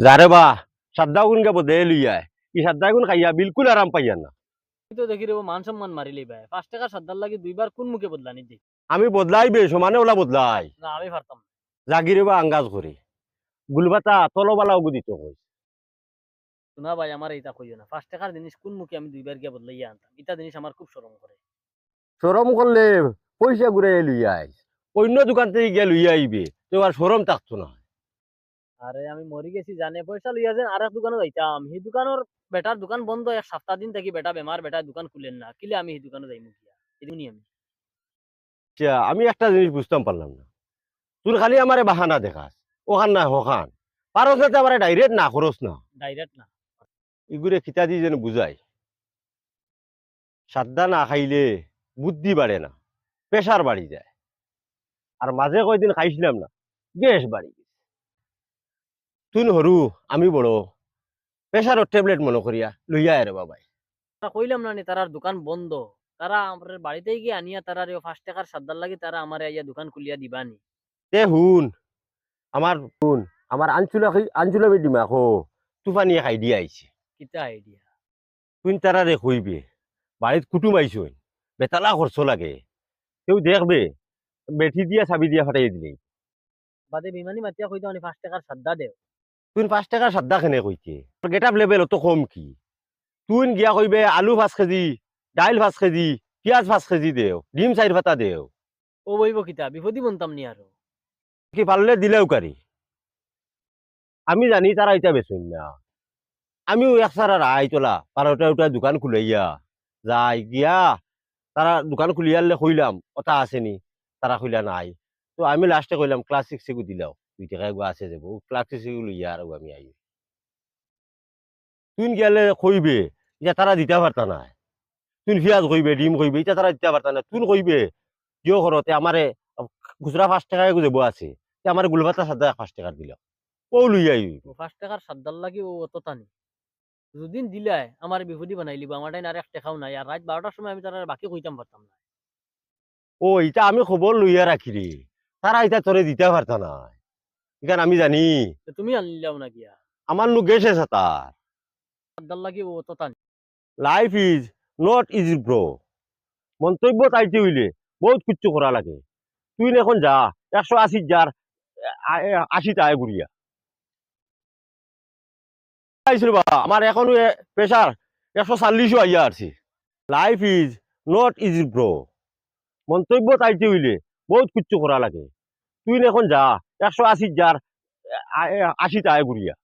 যারে বা সাদ্দা গুণ কে বদে লইয়া ই সাদ্দা গুণ খাইয়া বিলকুল আরাম পাইয়া না তো দেখি রে মান সম্মান মারিলি ভাই পাঁচ টাকা সাদ্দার লাগি দুইবার কোন মুখে বদলানি দি আমি বদলাই বে সমানে ওলা বদলাই না আমি পারতাম না। জাগিরে বা আঙ্গাজ করে গুলবাতা তলবালা উগুদিত কই শোনা ভাই আমার এইটা কইও না পাঁচ টাকার জিনিস কোন মুখে আমি দুইবার গিয়ে বদলাইয়া আনতাম এটা জিনিস আমার খুব শরম করে সরম করলে পয়সা ঘুরে লইয়া আইস অন্য দোকান থেকে গিয়ে লইয়া আইবে তো আর সরম থাকতো না আরে আমি মরি গেছি জানে পয়সা লইয়া যান আর এক দোকানে যাইতাম। সেই দোকানের বেটার দোকান বন্ধ এক সপ্তাহ দিন থাকি বেটা বেমার বেটা দোকান খুলেন না। কিলে আমি সেই দোকানে যাইমু গিয়া এদিনই আমি। আমি একটা জিনিস বুঝতাম পারলাম না। তুই খালি আমারে বাহানা দেখাস ওখান না হখান। পারস না আমারে ডাইরেক্ট না খরচ না। ডাইরেক্ট না। ইগুরে খিতা দিয়ে যেন বুঝাই সাদ্দা না খাইলে বুদ্ধি বাড়ে না প্রেশার বাড়ি যায়। আর মাঝে কয়দিন খাইছিলাম না গ্যাস বাড়ি তুই হরু আমি বড়। প্রেশারের ট্যাবলেট মনে করিয়া লইয়া রে বাবাই। তারা কইলাম না তারার দোকান বন্ধ। তারা আমার বাড়িতে গিয়ে আনিয়া তারা পাঁচ টাকার সাদ্দার লাগি তারা আমার আইয়া দোকান খুলিয়া দিবানি তে হুন আমার হুন আমার আঞ্চলা আঞ্চলা বেডিমা খো তুফানিয়ে খাই দিয়ে আইছে। কিতা আইডিয়া? তুই তারারে কইবে বাড়িত কুটুম আইসই বেতালা খরচ লাগে। কেউ দেখবে বেঠি দিয়া চাবি দিয়া ফাটাই দিলে বাদে বিমানি মাতিয়া কইতা মানে পাঁচ টাকার সাদ্দা দেও। তুই পাঁচ টাকা সাদ্দা খেনে কইতে গেট আপ লেভেল অত কম কি? তুই গিয়া কইবে আলু পাঁচ কেজি ডাইল পাঁচ কেজি পিঁয়াজ পাঁচ কেজি দেও ডিম চাইর ফাটা দেও। ও বইব কিতা? বিপদি বনতাম নি আরও কি পারলে দিলেও কারি আমি জানি তারা এটা বেচুন না। আমিও এক সারা রায় তোলা পারোটা উঠা দোকান খুলাইয়া যাই গিয়া তারা দোকান খুলিয়ালে কইলাম কথা আসেনি তারা কইলা নাই। তো আমি লাস্টে কইলাম ক্লাস সিক্স দিলাও দুই টাকা আছে যাব আর আমি আই তুই গেলে কইবে ইটা তারা দিতে পারতা না তুই পিঁয়াজ কইবে ডিম কইবে ইটা তারা দিতে পারতা না তুই কইবে জিও ঘরতে আমারে খুচরা পাঁচ টাকা এগু যাব আছে আমার গুলবাতা সাদা পাঁচ টাকার দিলাম ও ও পাঁচ টাকার সাদ্দার লাগি ও অতটা নি দুদিন দিলাই আমার বিপদি বানাই লিব আমার আর এক টাকাও নাই আর রাত বারোটার সময় আমি তারা বাকি কইতাম পারতাম না ও এটা আমি খবর লইয়া রাখি রে তারা এটা তোরে দিতে পারতা না এখানে আমি জানি। তুমি আনলিলাও না গিয়া। আমার নু গেছে সাতার লাগি ও life is not easy bro মন্তব্য তাইতে হইলে? বহুত কিচ্ছু করা লাগে। তুই এখন যা। একশো আশি যার আশি টাকা ঘুরিয়া বা আমার এখনও প্রেশার একশো চাল্লিশও আইয়া আছে। Life is not easy bro মন্তব্য তাইতে হইলে? বহুত কিচ্ছু করা লাগে। তুই এখন যা। একশো আশি জার আশিটা আয় ঘুরিয়া